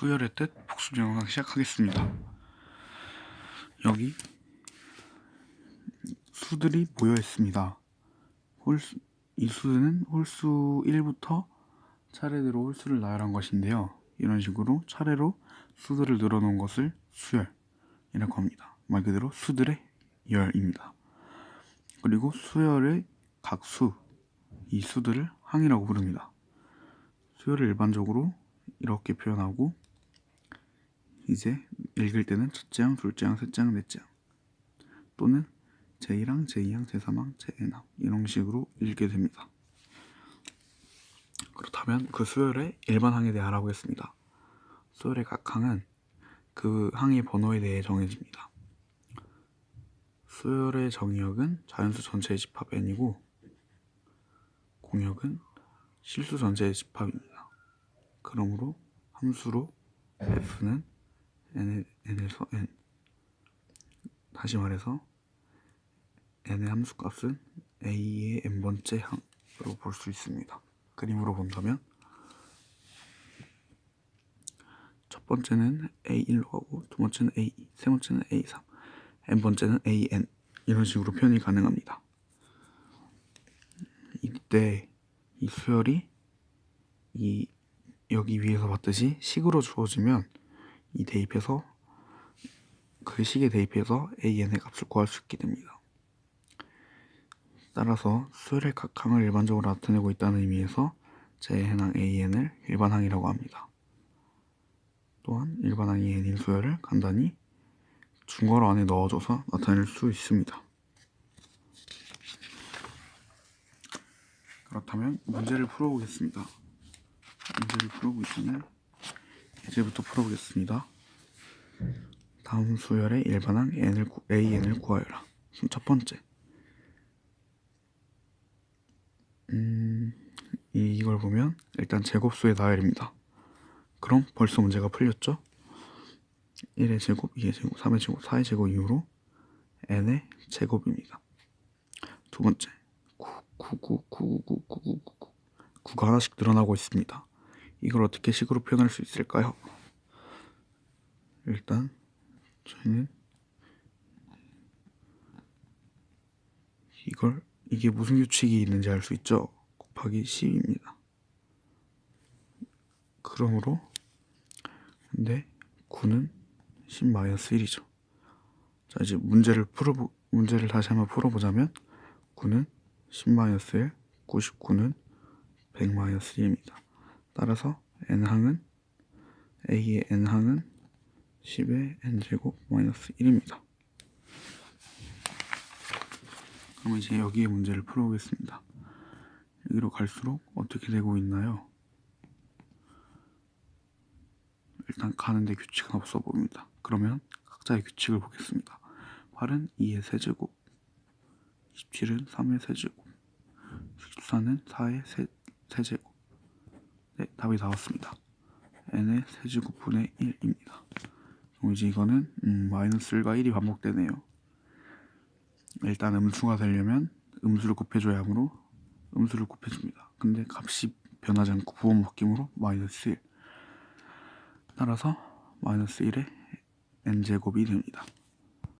수열의 뜻 복습 영상 시작하겠습니다. 여기 수들이 모여 있습니다. 홀수, 이 수는 홀수 1부터 차례대로 홀수를 나열한 것인데요. 이런 식으로 차례로 수들을 늘어놓은 것을 수열이라고 합니다. 말 그대로 수들의 열입니다. 그리고 수열의 각 수, 이 수들을 항이라고 부릅니다. 수열을 일반적으로 이렇게 표현하고 이제 읽을 때는 첫째 항, 둘째 항, 셋째 항, 넷째 항 또는 제1항, 제2항, 제3항, 제2항 이런 식으로 읽게 됩니다. 그렇다면 그 수열의 일반 항에 대해 알아보겠습니다. 수열의 각 항은 그 항의 번호에 대해 정해집니다. 수열의 정의역은 자연수 전체의 집합 n이고 공역은 실수 전체의 집합입니다. 그러므로 함수로 f는 n, n에서 n 다시 말해서 n의 함수값은 a의 n번째 항으로 볼 수 있습니다. 그림으로 본다면 첫 번째는 a1로 가고 두 번째는 a2, 세 번째는 a3, n번째는 an 이런 식으로 표현이 가능합니다. 이때 이 수열이 이 여기 위에서 봤듯이 식으로 주어지면 이 대입해서 그 식에 대입해서 an의 값을 구할 수 있게 됩니다. 따라서 수열의 각 항을 일반적으로 나타내고 있다는 의미에서 제해당 an을 일반항이라고 합니다. 또한 일반항이 n인 수열을 간단히 중괄호 안에 넣어줘서 나타낼 수 있습니다. 그렇다면 문제를 풀어보겠습니다. 문제를 풀어보기 전에 예제부터 풀어보겠습니다. 다음 수열의 일반항 n을 구, an을 구하여라. 그럼 첫 번째. 음, 이- 이걸 보면 일단 제곱수의 나열입니다. 그럼 벌써 문제가 풀렸죠? 1의 제곱, 2의 제곱, 3의 제곱, 4의 제곱 이후로 n의 제곱입니다. 두 번째. 9, 9, 9, 9, 9, 9, 9, 9, 9. 9가 하나씩 늘어나고 있습니다. 이걸 어떻게 식으로 표현할 수 있을까요? 일단 저희는 이걸 이게 무슨 규칙이 있는지 알 수 있죠? 곱하기 10입니다. 그러므로 근데 9는 10-1이죠. 자 이제 문제를 풀어 문제를 다시 한번 풀어보자면 9는 10-1, 99는 100-1입니다. 따라서 n항은 a의 n항은 10의 n제곱 마이너스 1입니다. 그럼 이제 여기에 문제를 풀어보겠습니다. 여기로 갈수록 어떻게 되고 있나요? 일단 가는데 규칙은 없어 보입니다. 그러면 각자의 규칙을 보겠습니다. 8은 2의 세제곱 27은 3의 세제곱 14는 4의 세, 세제곱 네, 답이 나왔습니다. n의 세제곱분의 1입니다. 그럼 이제 이거는 음, 마이너스 1과 1이 반복되네요. 일단 음수가 되려면 음수를 곱해줘야 하므로 음수를 곱해줍니다. 근데 값이 변하지 않고 부분 바뀜으로 마이너스 1 따라서 마이너스 1의 n제곱이 됩니다.